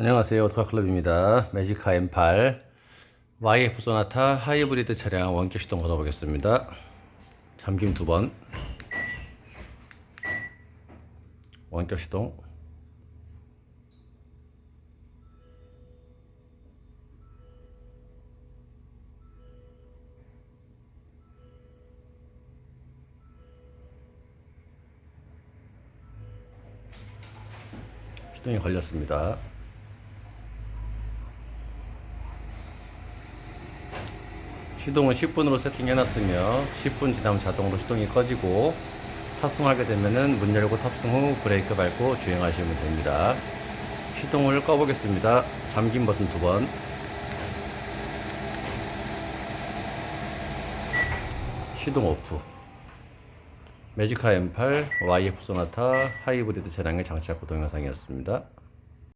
안녕하세요. 오토카클럽입니다. 매지카 M8 YF 소나타 하이브리드 차량 원격 시동 걸어보겠습니다. 잠김 두 번. 원격 시동. 시동이 걸렸습니다. 시동은 10분으로 세팅해놨으며 10분 지나면 자동으로 시동이 꺼지고 탑승하게 되면은 문 열고 탑승 후 브레이크 밟고 주행하시면 됩니다. 시동을 꺼보겠습니다. 잠긴 버튼 두 번. 시동 오프. 매지카 M8 YF 소나타 하이브리드 차량의 장착 구동 영상이었습니다.